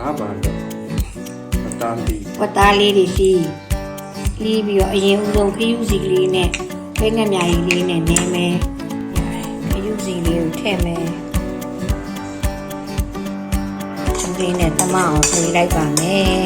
ဒါပါတော့မတမ်းပြီးဝတ်သားလေးတွေလီးလီးပြီးတော့အရင်ဦးဆုံးခရူးစီကလေးနဲ့ခဲငက်မြာကြီးလေးနဲ့နင်းမယ်ခရူးစီလေးကိုထည့်မယ်ဒီလေးနဲ့တမအောင်ဖေးလိုက်ပါမယ်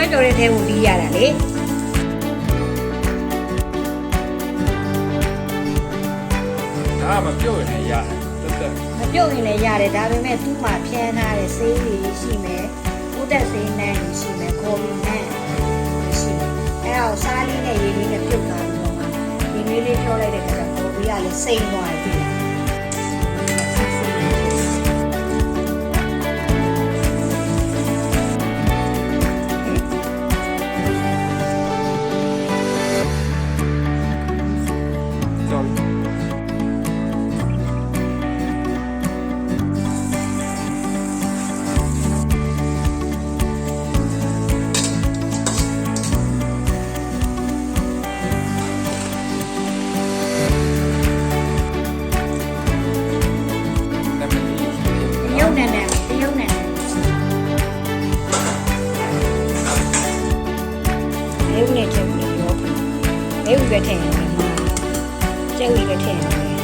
အစွဲတော်တဲ့ထဲကိုလီးရတာလေဒါမပြုတ်ရင်လည်းရတယ်တက်တက်မပြုတ်ရင်လည်းရတယ်ဒါပေမဲ့သူ့မှာဖြန်းထားတဲ့ဆေးတွေရှိမယ်ဥဒတ်ဆေးနဲ့ရှိမယ်ခေါ်ပြီးနဲ့ရှိမယ်အဲတော့စားလေးနဲ့ရေလေးနဲ့ပြုတ်သွားပြီးတော့မှဒီလေးလေးပြောလိုက်တဲ့အခါကျတော့ခေါ်ပြီးကလည်းစိမ့်သွားတယ် တရုတ်နဲ့နဲ့တရုတ်နဲ့လေးဦးနဲ့ချက်ပြီး